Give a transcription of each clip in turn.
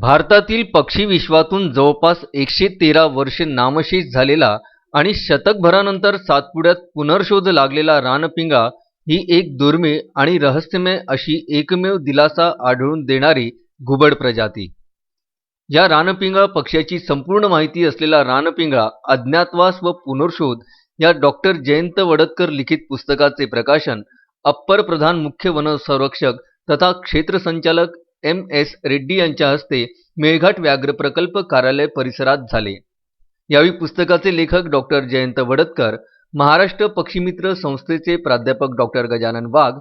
भारतातील पक्षी विश्वातून जवळपास एकशे तेरा वर्षे नामशेष झालेला आणि शतकभरानंतर सातपुड्यात पुनर्शोध लागलेला रानपिंगा ही एक दुर्मिळ आणि रहस्यमय अशी एकमेव दिलासा आढळून देणारी घुबड प्रजाती. या रानपिंगळा पक्ष्याची संपूर्ण माहिती असलेला रानपिंगळा अज्ञातवास व पुनर्शोध या डॉक्टर जयंत वडतकर लिखित पुस्तकाचे प्रकाशन अप्पर प्रधान मुख्य वनसंरक्षक तथा क्षेत्र संचालक एम एस रेड्डी यांच्या हस्ते मेळघाट व्याघ्र प्रकल्प कार्यालय परिसरात झाले. यावेळी पुस्तकाचे लेखक डॉक्टर जयंत वडतकर महाराष्ट्र पक्षीमित्र संस्थेचे प्राध्यापक डॉक्टर गजानन वाघ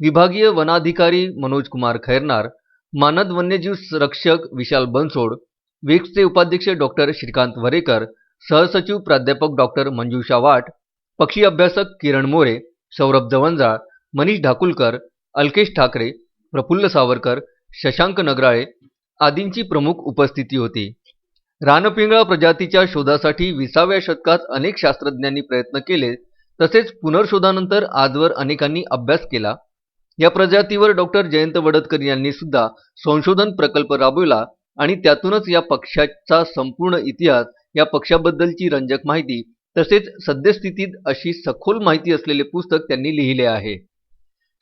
विभागीय वनाधिकारी मनोज कुमार खैरनार मानद वन्यजीव संरक्षक विशाल बनसोड वेक्सचे उपाध्यक्ष डॉक्टर श्रीकांत वरेकर सहसचिव प्राध्यापक डॉक्टर मंजुषा वाट पक्षी अभ्यासक किरण मोरे सौरभ जवंजाळ मनीष ढाकुलकर अल्केश ठाकरे प्रफुल्ल सावरकर शशांक नगराळे आदींची प्रमुख उपस्थिती होती. रानपिंगळा प्रजातीच्या शोधासाठी विसाव्या शतकात अनेक शास्त्रज्ञांनी प्रयत्न केले तसेच पुनर्शोधानंतर आजवर अनेकांनी अभ्यास केला. या प्रजातीवर डॉक्टर जयंत वडतकर यांनी सुद्धा संशोधन प्रकल्प राबविला आणि त्यातूनच या पक्षाचा संपूर्ण इतिहास या पक्षाबद्दलची रंजक माहिती तसेच सद्यस्थितीत अशी सखोल माहिती असलेले पुस्तक त्यांनी लिहिले आहे.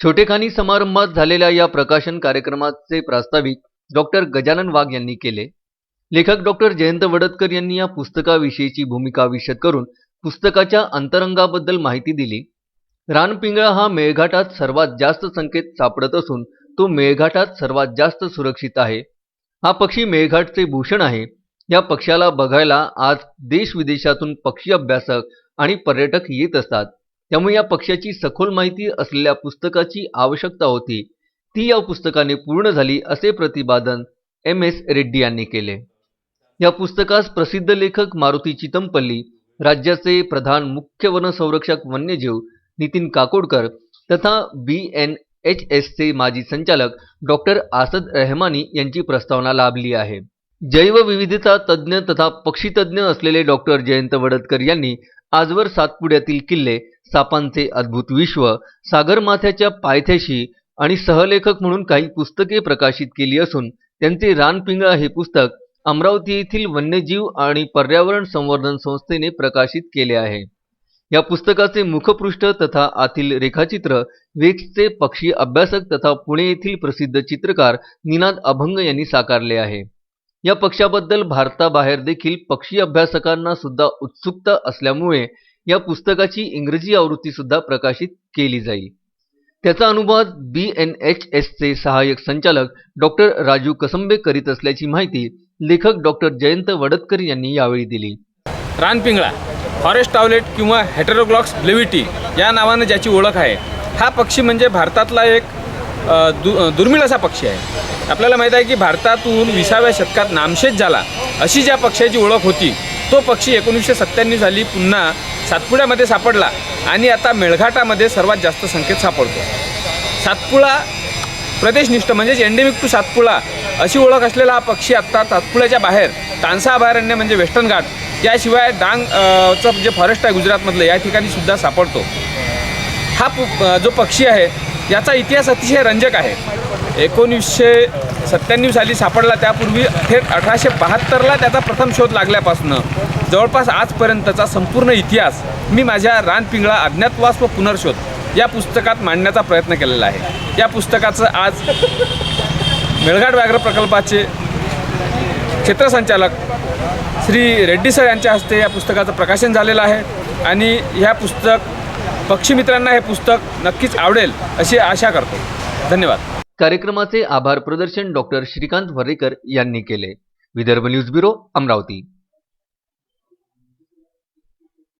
छोटेखानी समारंभात झालेल्या या प्रकाशन कार्यक्रमाचे प्रास्ताविक डॉक्टर गजानन वाघ यांनी केले. लेखक डॉक्टर जयंत वडतकर यांनी या पुस्तकाविषयीची भूमिका विशद करून पुस्तकाच्या अंतरंगाबद्दल माहिती दिली. रानपिंगळा हा मेळघाटात सर्वात जास्त संख्येत सापडत असून तो मेळघाटात सर्वात जास्त सुरक्षित आहे. हा पक्षी मेळघाटचे भूषण आहे. या पक्ष्याला बघायला आज देश विदेशातून पक्षी अभ्यासक आणि पर्यटक येत असतात. त्यामुळे या पक्षाची सखोल माहिती असलेल्या पुस्तकाची आवश्यकता होती. ती या पुस्तकाने पूर्ण झाली असे प्रतिपादन एम एस रेड्डी यांनी केले. या पुस्तकास प्रसिद्ध लेखक मारुती चितमपल्ली राज्याचे प्रधान मुख्य वनसंरक्षक वन्यजीव नितीन काकोडकर तथा बी एन एच एसचे माजी संचालक डॉक्टर आसद रहमानी यांची प्रस्तावना लाभली आहे. जैवविविधता तज्ज्ञ तथा पक्षीतज्ज्ञ असलेले डॉक्टर जयंत वडतकर यांनी आजवर सातपुड्यातील किल्ले सापांचे अद्भुत विश्व सागरमाथ्याच्या पायथ्याशी आणि सहलेखक म्हणून काही पुस्तके प्रकाशित केली असून त्यांचे रानपिंगळा हे पुस्तक अमरावती येथील वन्यजीव आणि पर्यावरण संवर्धन संस्थेने प्रकाशित केले आहे. या पुस्तकाचे मुखपृष्ठ तथा आतील रेखाचित्र वेक्सचे पक्षी अभ्यासक तथा पुणे येथील प्रसिद्ध चित्रकार निनाद अभंग यांनी साकारले आहे. या पक्षाबद्दल भारताबाहेर देखील पक्षी अभ्यासकांना सुद्धा उत्सुकता असल्यामुळे या पुस्तकाची इंग्रजी आवृत्ती सुद्धा प्रकाशित केली जाईल. त्याचा अनुवाद बी एन एच एसचे सहाय्यक संचालक डॉक्टर राजू कसंबे करीत असल्याची माहिती लेखक डॉक्टर जयंत वडतकर यांनी यावेळी दिली. रानपिंगळा फॉरेस्ट टावलेट किंवा हेटेरोग्लॉक्स ब्लेविटी या नावानं ज्याची ओळख आहे हा पक्षी म्हणजे भारतातला एक दु दुर्मिळ असा पक्षी आहे. आपल्याला माहीत आहे की भारतातून विसाव्या शतकात नामशेष झाला अशी ज्या पक्ष्याची ओळख होती तो पक्षी एकोणीसशे सत्त्याण्णव साली पुन्हा सातपुड्यामध्ये सापडला आणि आता मेळघाटामध्ये सर्वात जास्त संख्येत सापडतो. सातपुळा प्रदेशनिष्ठ म्हणजेच एंडेमिक टू सातपुळा अशी ओळख असलेला हा पक्षी आत्ता सातपुळ्याच्या बाहेर तानसा अभयारण्य म्हणजे वेस्टर्न घाट याशिवाय डांग चं जे फॉरेस्ट आहे गुजरातमधलं या ठिकाणी सुद्धा सापडतो. हा जो पक्षी आहे याचा इतिहास अतिशय रंजक आहे. एकोणीसशे सत्त्याण्णव साली सापडला त्यापूर्वी थेट अठराशे बहात्तरला त्याचा प्रथम शोध लागल्यापासून. जवळपास आजपर्यंतचा संपूर्ण इतिहास मी माझ्या रानपिंगळा अज्ञातवास व पुनर्शोध या पुस्तकात मांडण्याचा प्रयत्न केलेला आहे. या पुस्तकाचं आज मेळघाट व्याघ्र प्रकल्पाचे क्षेत्रसंचालक श्री रेड्डी सर यांच्या हस्ते या पुस्तकाचं प्रकाशन झालेलं आहे आणि ह्या पुस्तक पक्षीमित्रांना हे पुस्तक नक्कीच आवडेल अशी आशा करतो. धन्यवाद. कार्यक्रमाचे आभार प्रदर्शन डॉक्टर श्रीकांत वर्रेकर यांनी केले. Vidarbha news bureau Amravati.